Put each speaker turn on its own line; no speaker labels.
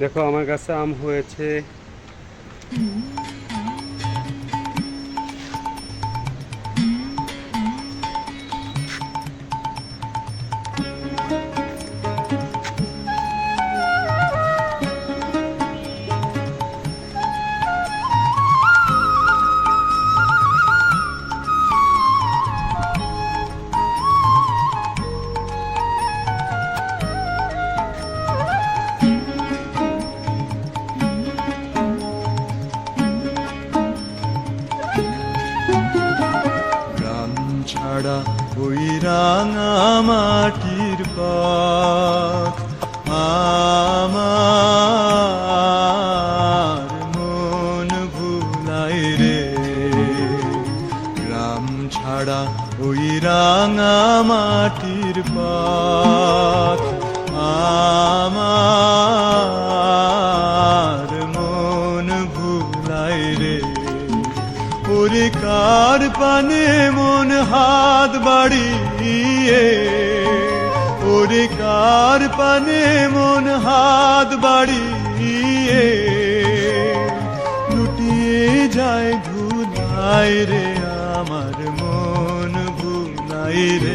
দেখো আমার কাছে আম হয়েছে।
ছাড়া ওই রাঙা মাটির পথ আমার মন ভুলাই রে। গ্রাম ছাড়া ওই রাঙা মাটির পথ আমার মন ভুলাই রে। ওরে কার পানে মন হাত বাড়িয়ে ওরে কার পানে মন হাত বাড়িয়ে, লুটিয়ে যায় ভুলাই রে আমার মন ভুলাই রে